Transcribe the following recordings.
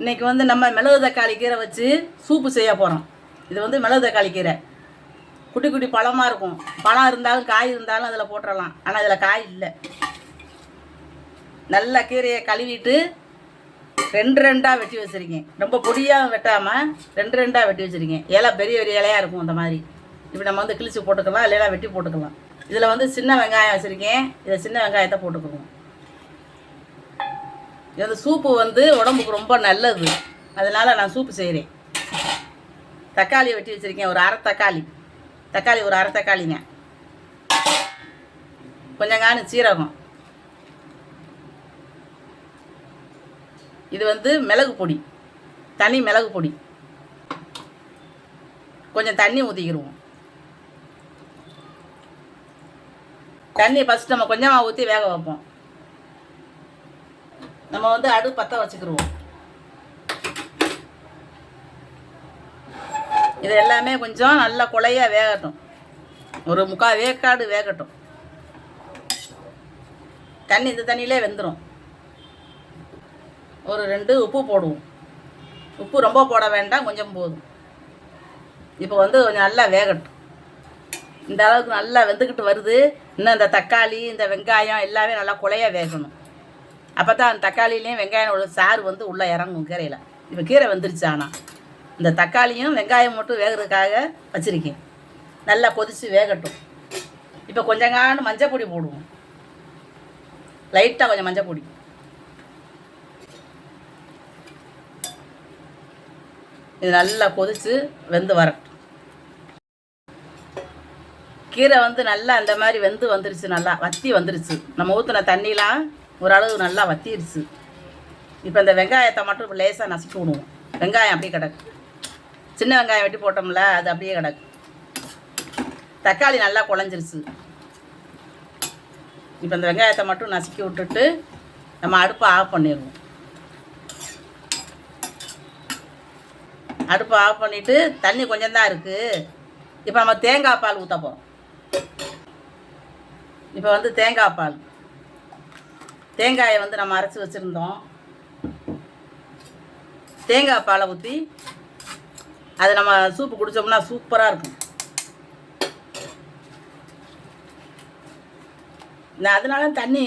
இன்னைக்கு வந்து நம்ம மிளகு தக்காளி கீரை வச்சு சூப்பு செய்ய போகிறோம் இது வந்து மிளகு தக்காளி கீரை. குட்டி குட்டி பழமாக இருக்கும். பழம் இருந்தாலும் காய் இருந்தாலும் அதில் போட்டுடலாம் ஆனால் அதில் காய் இல்லை. நல்ல கீரையை கழுவிட்டு ரெண்டு ரெண்டாக வெட்டி வச்சுருக்கேன். ரொம்ப பொடியாக வெட்டாமல் ரெண்டு ரெண்டாக வெட்டி வச்சுருக்கேன். இலை பெரிய பெரிய இலையாக இருக்கும் அந்த மாதிரி. இப்போ நம்ம வந்து கிழிச்சு போட்டுக்கலாம் இல்லைனா வெட்டி போட்டுக்கலாம். இதில் வந்து சின்ன வெங்காயம் வச்சுருக்கேன். இதை சின்ன வெங்காயத்தை போட்டுக்குவோம். இது வந்து சூப்பு வந்து உடம்புக்கு ரொம்ப நல்லது. அதனால் நான் சூப்பு செய்கிறேன் தக்காளி வெட்டி வச்சுருக்கேன். ஒரு அரை தக்காளி. தக்காளி ஒரு அரை தக்காளிங்க. கொஞ்சம் காணு சீரகம். இது வந்து மிளகு பொடி. தனி மிளகு பொடி. கொஞ்சம் தண்ணி ஊற்றிக்கிடுவோம் தண்ணி ஃபஸ்ட் நம்ம கொஞ்சமாக ஊற்றி வேக வைப்போம். நம்ம வந்து அடுப்பு பற்ற வச்சுக்கிடுவோம் இது எல்லாமே கொஞ்சம் நல்லா குழைய வேகட்டும். ஒரு முக்கால் வேக்காடு வேகட்டும். தண்ணி இந்த தண்ணியிலே வெந்துடும் ஒரு ரெண்டு உப்பு போடுவோம். உப்பு ரொம்ப போட வேண்டாம் கொஞ்சம் போதும். இப்போ வந்து கொஞ்சம் நல்லா வேகட்டும். இந்த அளவுக்கு நல்லா வெந்துக்கிட்டு வருது. இன்னும் இந்த தக்காளி இந்த வெங்காயம் எல்லாமே நல்லா குழைய வேகணும். அப்போ தான் அந்த தக்காளிலையும் வெங்காயம் உள்ள சாறு வந்து உள்ளே இறங்கும் கீரையில். இப்போ கீரை வந்துருச்சு ஆனால் இந்த தக்காளியும் வெங்காயம் மட்டும் வேகிறதுக்காக வச்சுருக்கேன். நல்லா கொதித்து வேகட்டும். இப்போ கொஞ்சங்காண்டு மஞ்சள் பொடி போடுவோம். லைட்டாக கொஞ்சம் மஞ்சள் பொடி இது நல்லா கொதித்து வெந்து வரட்டும். கீரை வந்து நல்லா அந்த மாதிரி வெந்து வந்துருச்சு நல்லா வத்தி வந்துருச்சு. நம்ம ஊற்றின தண்ணிலாம் ஓரளவு நல்லா வத்திருச்சு. இப்போ இந்த வெங்காயத்தை மட்டும் லேசாக நசுக்கி விடுவோம். வெங்காயம் அப்படியே கிடக்கு. சின்ன வெங்காயம் வெட்டி போட்டோம்ல அது அப்படியே கிடக்கு. தக்காளி நல்லா குழஞ்சிருச்சு. இப்போ இந்த வெங்காயத்தை மட்டும் நசுக்கி விட்டுட்டு நம்ம அடுப்பை ஆஃப் பண்ணிடுவோம். அடுப்பை ஆஃப் பண்ணிவிட்டு தண்ணி கொஞ்சம் தான் இருக்குது இப்போ நம்ம தேங்காய் பால் ஊற்ற போகிறோம் இப்போ வந்து தேங்காய் பால். தேங்காயை வந்து நம்ம அரைச்சி வச்சுருந்தோம். தேங்காய் பாலை ஊற்றி அது நம்ம சூப்பு குடித்தோம்னா சூப்பராக இருக்கும். நான் அதனால தண்ணி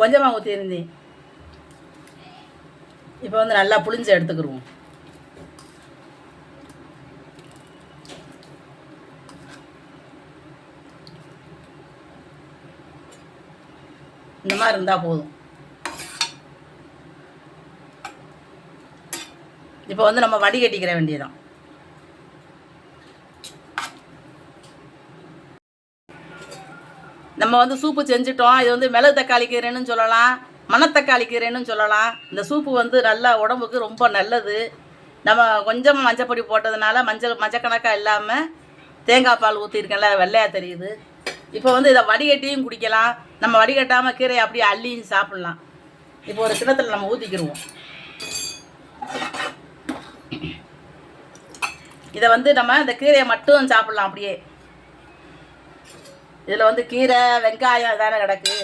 கொஞ்சமாக ஊற்றியிருந்தேன் இப்போ வந்து நல்லா புளிஞ்சு எடுத்துக்கிடுவோம் இந்த மாதிரி இருந்தால் போதும். இப்போ வந்து நம்ம வடிகட்டிக்கிற வேண்டியதான் நம்ம வந்து சூப்பு செஞ்சுட்டோம். இது வந்து மிளகு தக்காளி கீரைன்னு சொல்லலாம். மணத்தக்காளி கீரைன்னு சொல்லலாம். இந்த சூப்பு வந்து நல்லா உடம்புக்கு ரொம்ப நல்லது. நம்ம கொஞ்சம் மஞ்சப்பொடி போட்டதுனால மஞ்சள் மஞ்சக்கணக்காக இல்லாமல் தேங்காய் பால் ஊற்றிருக்கேன்ல வெள்ளையாக தெரியுது. இப்போ வந்து இதை வடிகட்டியும் குடிக்கலாம். நம்ம வடிகட்டாமல் கீரையை அப்படியே அள்ளியும் சாப்பிட்லாம். இப்போ ஒரு கிணத்துல நம்ம ஊற்றிக்கிடுவோம் இதை வந்து நம்ம இந்த கீரையை மட்டும் சாப்பிட்லாம் அப்படியே. இதில் வந்து கீரை வெங்காயம் தானே கிடக்கு.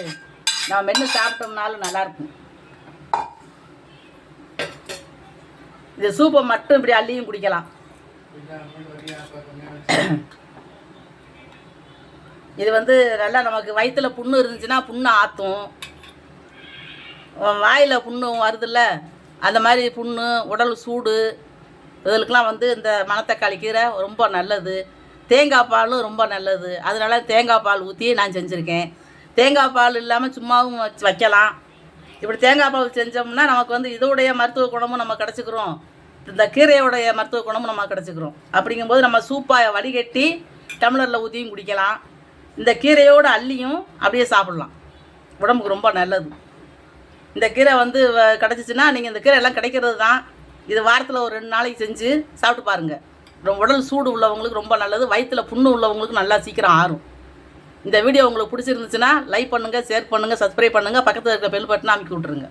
நம்ம மென்று சாப்பிட்டோம்னாலும் நல்லாயிருக்கும் இது சூப்பை மட்டும் இப்படி அள்ளியும் குடிக்கலாம். இது வந்து நல்லா நமக்கு வயிற்றில் புண்ணு இருந்துச்சுன்னா புண்ணு ஆற்றும் வாயில் புண்ணு வருதுல்ல அந்த மாதிரி புண்ணு உடல் சூடு இதுகளுக்கெல்லாம் வந்து இந்த மணத்தக்காளி கீரை ரொம்ப நல்லது. தேங்காய் பாலும் ரொம்ப நல்லது. அதனால தேங்காய் பால் ஊற்றி நான் செஞ்சுருக்கேன். தேங்காய் பால் இல்லாமல் சும்மாவும் வச்சு வைக்கலாம். இப்படி தேங்காய் பால் செஞ்சோம்னா நமக்கு வந்து இதோடைய மருத்துவ குணமும் நம்ம கிடச்சிக்கிறோம். இந்த கீரையோடைய மருத்துவ குணமும் நம்ம கிடச்சிக்கிறோம். அப்படிங்கும்போது நம்ம சூப்பாக வடிகட்டி டம்ளரில் ஊற்றியும் குடிக்கலாம். இந்த கீரையோடு அள்ளியும் அப்படியே சாப்பிட்லாம். உடம்புக்கு ரொம்ப நல்லது. இந்த கீரை வந்து வ- கிடச்சிச்சின்னா நீங்கள் இந்த கீரை எல்லாம் கிடைக்கிறது தான். இது வாரத்தில் ஒரு ரெண்டு நாளைக்கு செஞ்சு சாப்பிட்டு பாருங்கள் ரொம்ப உடல் சூடு உள்ளவங்களுக்கு ரொம்ப நல்லது. வயிற்றில் புண்ணு உள்ளவங்களுக்கு நல்லா சீக்கிரம் ஆறும். இந்த வீடியோ உங்களுக்கு பிடிச்சிருந்துச்சுன்னா லைக் பண்ணுங்கள் ஷேர் பண்ணுங்கள் சப்ஸ்கிரைப் பண்ணுங்கள் பக்கத்தில் இருக்க பெல் பட்டனை அமைக்கி விட்ருங்க